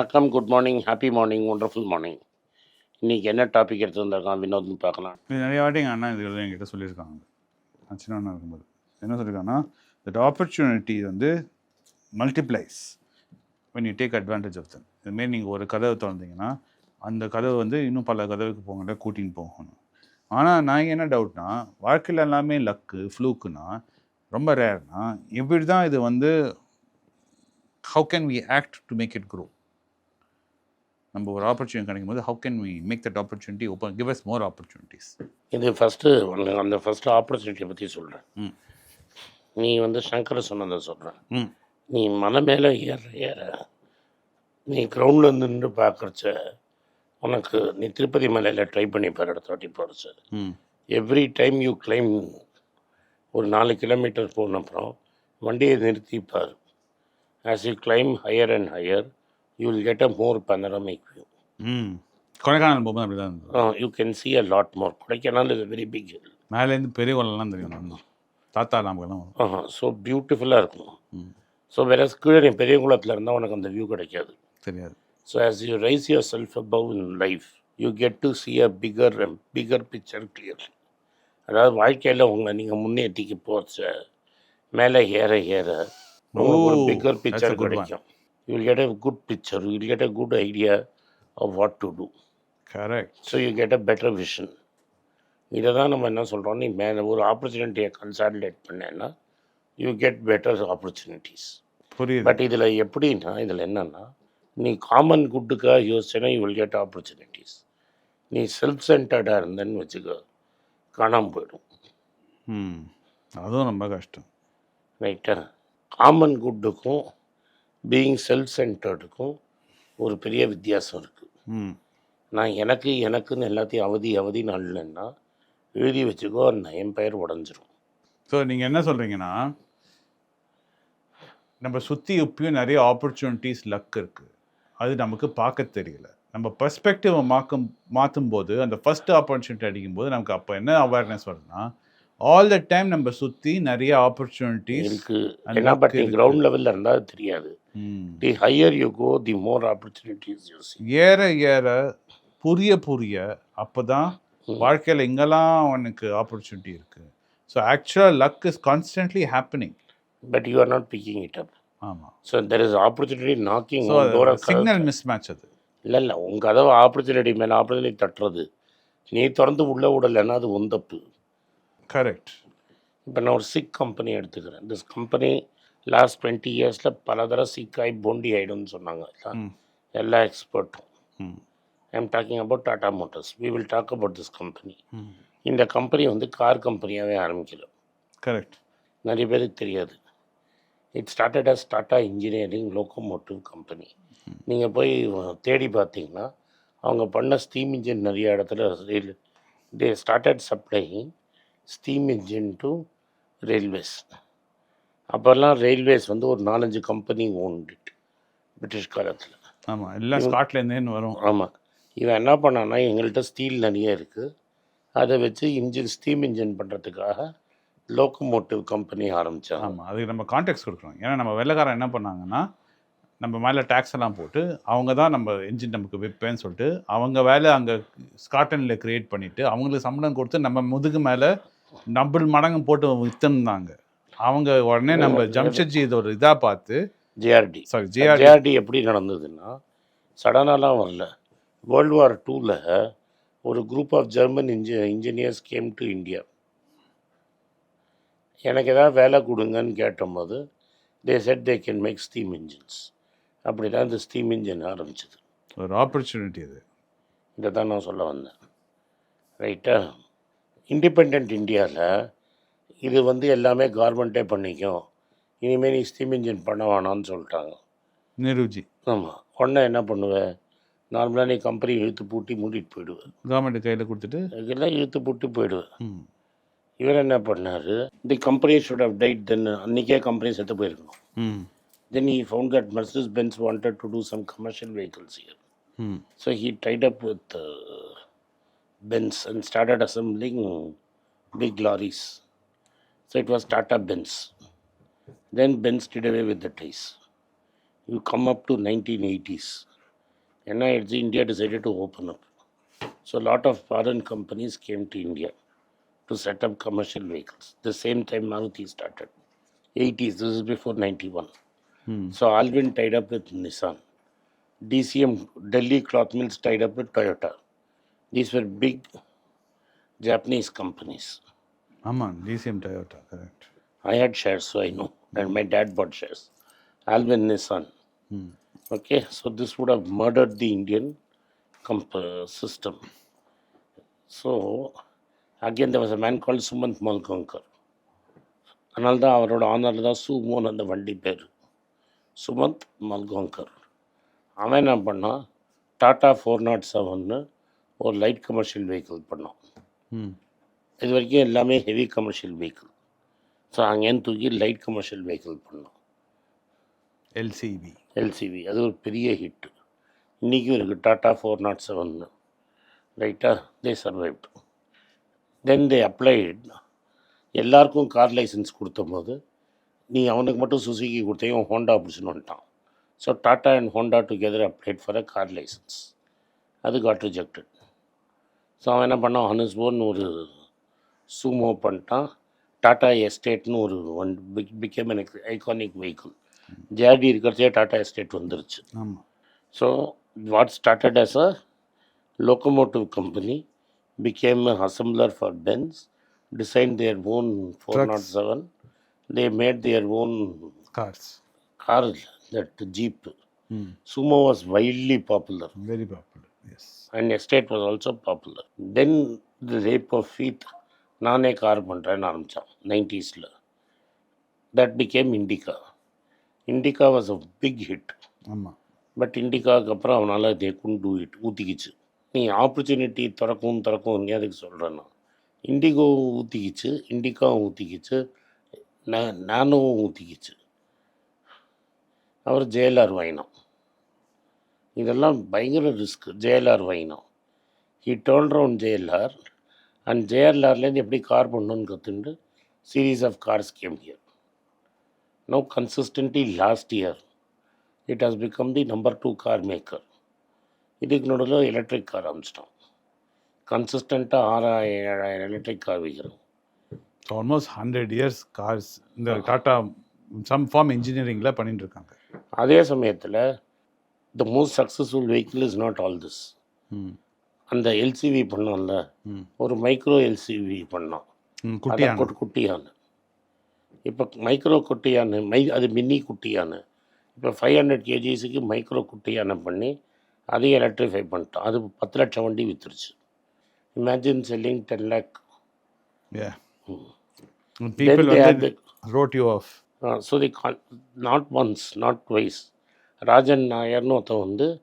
வணக்கம் good morning happy morning wonderful morning இன்றைக்கி என்ன டாபிக் எடுத்து வந்திருக்கான் வினோத்னு பார்க்கலாம். இது நிறைய வாட்டி எங்கள் அண்ணா இதுல என்கிட்ட சொல்லியிருக்காங்க. நான் சின்ன அண்ணா இருக்கும்போது. என்ன சொல்லியிருக்காங்கன்னா தட் ஆப்பர்ச்சுனிட்டி வந்து multiplies when you take advantage of தன் இதுமாரி நீங்கள் ஒரு கதவை திறந்தீங்கன்னா அந்த கதவு வந்து இன்னும் பல கதவுக்கு போகல கூட்டின்னு போகணும். ஆனால் நான் என்ன டவுட்னா வாழ்க்கையில் எல்லாமே லக்கு ஃப்ளூக்குனா ரொம்ப ரேர்னா இப்படி தான் இது வந்து how can we act to make it grow நம்ம ஒரு ஆப்பர்ச்சுனிட்டி கிடைக்கும் போது how can we make that opportunity open give us more opportunities இது ஃபஸ்ட்டு அந்த ஃபஸ்ட்டு ஆப்பர்ச்சுனிட்டியை பற்றி சொல்கிறேன். நீ வந்து சங்கர சொன்னதை சொல்கிறேன் நீ மலை மேலே ஏற ஏற நீ கிரவுண்டில் நின்று பார்க்குறச்ச உனக்கு நீ திருப்பதி மலையில் ட்ரை பண்ணி பாரு இடத்த வாட்டி போகிறச்ச ம். எவ்ரி டைம் யூ கிளைம் ஒரு நாலு கிலோமீட்டர் போன அப்புறம் வண்டியை நிறுத்திப்பார் as you climb higher and higher you will get a more panoramic view hmm Kodaikanal போகும்போது அப்படி தான் இருந்தது you can see a lot more. Kodaikanal is very big hill மேலேருந்து பெரிய கொள்ளலாம் தெரியும் தாத்தா நமக்கெல்லாம் ஸோ பியூட்டிஃபுல்லாக இருக்கும். ஸோ வேற கீழே நீ பெரிய குளத்தில் இருந்தால் உனக்கு அந்த வியூ கிடைக்காது. தெரியாது. So as you rise yourself above in life you get to see a bigger and bigger picture clearly. அதாவது வாழ்க்கையில் உங்களை நீங்கள் முன்னேற்றிக்கு போச்ச மேலே ஏற ஏற உங்களுக்கு ஒரு that's பிக்சர் a. கிடைக்கும். You will get a good picture you will get a good idea of what to do correct so you get a better vision இதை தான் நம்ம என்ன சொல்கிறோம் நீ மேலே ஒரு ஆப்பர்ச்சுனிட்டியை கன்சாலிடேட் பண்ணேன்னா யூ கெட் பெட்டர் ஆப்பர்ச்சுனிட்டிஸ் புரியுது. பட் இதில் எப்படின்னா இதில் என்னன்னா நீ காமன் குட்டுக்காக யோசிச்சேன்னா யூ வில் கெட் ஆப்பர்ச்சுனிட்டிஸ் நீ செல்ஃப் சென்டர்டாக இருந்தேன்னு வச்சுக்கோ காணாமல் போயிடும். ம் அதுவும் ரொம்ப கஷ்டம். ரைட்டா காமன் குட்டுக்கும் பீயிங் செல்ஃப் சென்டர்டுக்கும் ஒரு பெரிய வித்தியாசம் இருக்குது ம். நான் எனக்கு எனக்குன்னு எல்லாத்தையும் அவதி அவதி நாள்லன்னா எழுதி வச்சுக்கோ அந்த என் பெயர் உடஞ்சிரும். ஸோ நீங்கள் என்ன சொல்கிறீங்கன்னா நம்ம சுற்றி எப்பயும் நிறைய ஆப்பர்ச்சுனிட்டிஸ் லக் இருக்குது அது நமக்கு பார்க்க தெரியல. நம்ம பெர்ஸ்பெக்டிவை மாக்கும் மாற்றும் போது அந்த ஃபர்ஸ்ட் ஆப்பர்ச்சுனிட்டி அடிக்கும்போது நமக்கு அப்போ என்ன அவேர்னஸ் வருதுன்னா ஆல் த டைம் நம்ம சுற்றி நிறைய ஆப்பர்ச்சுனிட்டிஸ் இருக்கு. and ஏன்னா luck பட். கிரவுண்ட் லெவலில் இருந்தால் அது தெரியாது. The higher you go the more opportunities you see ஏற ஏற புரிய புரிய அப்போ தான் ம். வாழ்க்கையில் எங்கெல்லாம் அவனுக்கு ஆப்பர்ச்சுனிட்டி இருக்குது ஸோ ஆக்சுவலாக luck is constantly happening but you are not picking it up ஆமாம் so there is opportunity knocking signal mismatch அது இல்லை இல்லை உங்கள் கதவை ஆப்பர்ச்சுனிட்டி மேலே ஆப்பர்ச்சுனிட்டி தட்டுறது. நீ திறந்து உள்ளே விடலைன்னா அது உன் தப்பு. கரெக்ட் இப்போ நான் ஒரு சிக் கம்பெனி எடுத்துக்கிறேன். திஸ் கம்பெனி லாஸ்ட் டுவெண்ட்டி இயர்ஸில் பல தடவை சிக் ஆகி பொண்டி ஆகிடும்னு சொன்னாங்க. எல்லா எக்ஸ்பர்ட்டும் ம். I am talking about Tata Motors we will talk about this company இந்த கம்பெனி வந்து கார் கம்பெனியாகவே ஆரம்பிக்கல. கரெக்ட் நிறைய பேருக்கு தெரியாது. It started as Tata Engineering Locomotive Company நீங்கள் போய் தேடி பார்த்தீங்கன்னா அவங்க பண்ண ஸ்டீம் இன்ஜின் நிறைய இடத்துல ரயில் they started supplying steam engine to railways அப்போல்லாம் ரயில்வேஸ் வந்து ஒரு நாலஞ்சு கம்பெனி ஓன்டிட் பிரிட்டிஷ் காலத்தில். ஆமாம் எல்லாம் ஸ்காட்லேருந்தேன்னு வரும். ஆமாம் இவன் என்ன பண்ணான்னா எங்கள்கிட்ட ஸ்டீல் நிறைய இருக்குது அதை வச்சு இன்ஜின் ஸ்டீம் இன்ஜின் பண்ணுறதுக்காக லோக்கோமோட்டிவ் கம்பெனி ஆரம்பித்தாங்க ஆமாம் அதுக்கு நம்ம கான்டெக்ட் கொடுக்குறோம் ஏன்னா நம்ம வெள்ளைக்காரன் என்ன பண்ணாங்கன்னா நம்ம மேலே டேக்ஸ் எல்லாம் போட்டு அவங்க தான் நம்ம என்ஜின் நமக்கு விற்பேன்னு சொல்லிட்டு அவங்க வேலை அங்கே ஸ்காட்லாண்டில் கிரியேட் பண்ணிவிட்டு அவங்களுக்கு சம்பளம் கொடுத்து நம்ம முதுகு மேலே டபுள் மடங்கு போட்டு விற்றுந்தாங்க அவங்க உடனே நம்ம ஜம்ஷெட்ஜி இது ஒரு இதாக பார்த்து ஜேஆர்டி. சாரி ஜேஆர் ஜேஆர்டி எப்படி நடந்ததுன்னா சடனாலாம் வரல. வேர்ல்டு வார் டூவில் ஒரு குரூப் ஆஃப் ஜெர்மன் இன்ஜி இன்ஜினியர்ஸ் கேம் டு இந்தியா எனக்கு ஏதாவது வேலை கொடுங்கன்னு கேட்டபோது they said they can make steam engines அப்படி தான் இந்த ஸ்டீம் இன்ஜின் ஆரம்பிச்சது. ஒரு ஆப்பர்ச்சுனிட்டி அது. இதை தான் நான் சொல்ல வந்தேன். ரைட்டா இண்டிபெண்ட் இந்தியாவில் இது வந்து எல்லாமே கவர்மெண்ட்டே பண்ணிக்கும். இனிமேல் நீ ஸ்டீம் இன்ஜின் பண்ண வேணாம்னு சொல்லிட்டாங்க. நிருஜி. ஆமாம் உடனே என்ன பண்ணுவேன் நார்மலாக நீ கம்பெனி இழுத்து பூட்டி மூடிட்டு போயிடுவேன் கவர்மெண்ட் கையில் கொடுத்துட்டு? இதெல்லாம் இழுத்து பூட்டி போயிடுவேன் இவர் என்ன பண்ணார்? The company should have died then அன்றைக்கே கம்பெனி செத்து போயிருக்கணும் then he found that Mercedes Benz wanted to do some commercial vehicles here. ம். So he tied up with uh, Benz and started assembling big lorries. So it was Tata Benz. Then Benz did away with the ties. You come up to 1980s. NIHG India decided to open up. So a lot of foreign companies came to India to set up commercial vehicles. The same time Maruti started. 80s, this is before 91. Hmm. So Alvin tied up with Nissan. DCM, Delhi Cloth Mills tied up with Toyota. These were big Japanese companies. ஆமாம் DCM Toyota correct I had shares, so I know. And my dad bought shares. Alvin Nissan. Okay, so this would have murdered the Indian comp- uh, system. So again, there was a man called Sumant Malgankar. அதனால தான் அவரோட ஆனரில் தான் சுமோன் அந்த வண்டி பேர் சுமந்த் மல்கோங்கர் அவன் என்ன பண்ணான் டாட்டா ஃபோர் நாட் செவன்னு ஒரு லைட் கமர்ஷியல் வெஹிக்கிள் பண்ணான் ம் இது வரைக்கும் எல்லாமே ஹெவி கமர்ஷியல் வெஹிக்கிள் ஸோ அங்கேருந்து தூக்கி லைட் கமர்ஷியல் வெஹிக்கிள் பண்ணோம். எல்சிபி எல்சிவி அது ஒரு பெரிய ஹிட் இன்றைக்கும் இருக்குது டாட்டா ஃபோர் நாட் செவன்னு ரைட்டா they survived then they applied எல்லாருக்கும் கார் லைசன்ஸ் கொடுத்தபோது நீ அவனுக்கு மட்டும் சுசுகி கொடுத்தீங்க ஹோண்டா பிடிச்சின்னு வந்துட்டான். So Tata and Honda together applied for a car licence அது காட் ரிஜெக்டட் ஸோ அவன் என்ன பண்ணான்? ஹனுஸ்போன் ஒரு சூமோ பண்ணிட்டான் டாட்டா எஸ்டேட்னு ஒரு ஒன் பிக் பிகேம் எனக்கு ஐகானிக் வெஹிக்கிள் ஜேடி இருக்கிறதே டாடா எஸ்டேட் வந்துருச்சு ஆமாம் so what started as a locomotive company became a assembler for Benz, designed their own 407. They made their own cars car, that Jeep. ம் Sumo was wildly popular very popular yes and estate was also popular. Then the rape of feet, நானே car பண்ணுறேன்னு ஆரம்பித்தான் நைன்டிஸில். That became Indica Indica was a big hit ஆமாம் but இண்டிகாவுக்கு அப்புறம் அவனால் தே குன் do it ஊற்றிக்கிச்சு நீ opportunity திறக்கும் திறக்கும் அதுக்கு சொல்கிறேன் நான்? இண்டிகோ ஊற்றிக்கிச்சு இண்டிகாவும் ஊற்றிக்கிச்சு நானும் ஊற்றிக்கிச்சு அவர் ஜேஎல்ஆர் வைனம் இதெல்லாம் பயங்கர risk JLR வைனம் he turned round JLR and ஜேஎல்ஆர்லேருந்து எப்படி கார் பண்ணணும்னு கற்றுண்டு series of cars came here no consistently last year it has become the number two car maker இதுக்கு நடுவில் எலக்ட்ரிக் கார் ஆரம்பிச்சிட்டோம். கன்சிஸ்டண்ட்டாக ஆறாயிரம் ஏழாயிரம் எலக்ட்ரிக் கார் விற்கிறோம் ஆல்மோஸ்ட் ஹண்ட்ரட் இயர்ஸ் கார்ஸ் இந்த டாட்டா சம் ஃபார்ம் இன்ஜினியரிங்கில் பண்ணிட்டு இருக்காங்க. அதே சமயத்தில் the most successful vehicle is not all this அந்த எல்சிவி பண்ணோம்ல ஒரு மைக்ரோ எல்சிவி பண்ணோம். குட்டியான. குட்டி- குட்டியானு. இப்போ மைக்ரோ குட்டியானு மை அது மினி குட்டியானு. இப்போ ஃபைவ் ஹண்ட்ரட் கேஜிஸுக்கு மைக்ரோ குட்டியான பண்ணி அதையும் எலக்ட்ரிஃபை பண்ணிட்டோம். அது பத்து லட்சம் வண்டி விற்றுருச்சு imagine selling ten lakh. So the not once not twice Rajan நாயர்னு ஒருத்தன் வந்து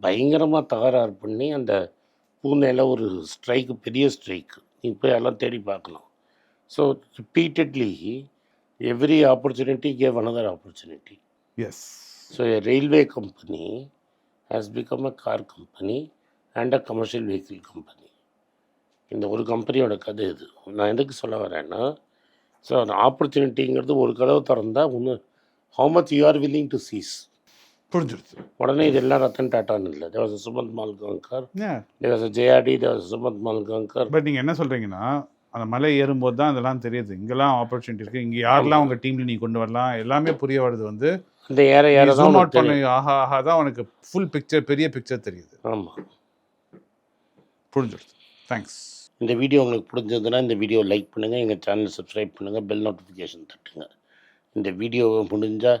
பயங்கரமாக தகராறு பண்ணி அந்த பூனேல ஒரு ஸ்ட்ரைக்கு பெரிய ஸ்ட்ரைக்கு. நீ போய் எல்லாம் தேடி பார்க்கலாம் so repeatedly every opportunity gave another opportunity Yes. So a railway company has become a car company and a commercial vehicle company. இந்த ஒரு கம்பெனியோட கதை இது. நான் எதுக்கு சொல்ல வரேன்னா ஸோ அந்த ஆப்பர்ச்சுனிட்டிங்கிறது ஒரு கதவு திறந்தா ஒன்று how much you are willing to seize புரிஞ்சிருச்சு. உடனே இதெல்லாம் ரத்தன் டாட்டான்னு இல்லை. தேவாஸ் சுமந்த் மால்கங்கர் Yeah. தேவாஸ் ஜேஆர்டி தேவாஸ் சுமந்த் மால்கங்கர் பட் நீங்கள் என்ன சொல்கிறீங்கன்னா அந்த மலை ஏறும்போது தான் அதெல்லாம் தெரியுது. இங்கெல்லாம் ஆப்பர்ச்சுனிட்டி இருக்குது இங்கே யாரெல்லாம் உங்கள் டீமில் நீ கொண்டு வரலாம்? எல்லாமே புரிய வருது வந்து. அந்த ஏற ஏற தான் அவுட் பண்ண. ஆஹா ஆஹா தான் உனக்கு ஃபுல் பிக்சர் பெரிய பிக்சர் தெரியுது. ஆமாம் புரிஞ்சிருச்சு. தேங்க்ஸ் இந்த வீடியோ உங்களுக்கு பிடிச்சதுன்னா இந்த வீடியோ லைக் பண்ணுங்கள் எங்கள் சேனலை சப்ஸ்கிரைப் பண்ணுங்கள் பெல் நோட்டிஃபிகேஷன் தட்டுங்க. இந்த வீடியோவை முடிஞ்சால்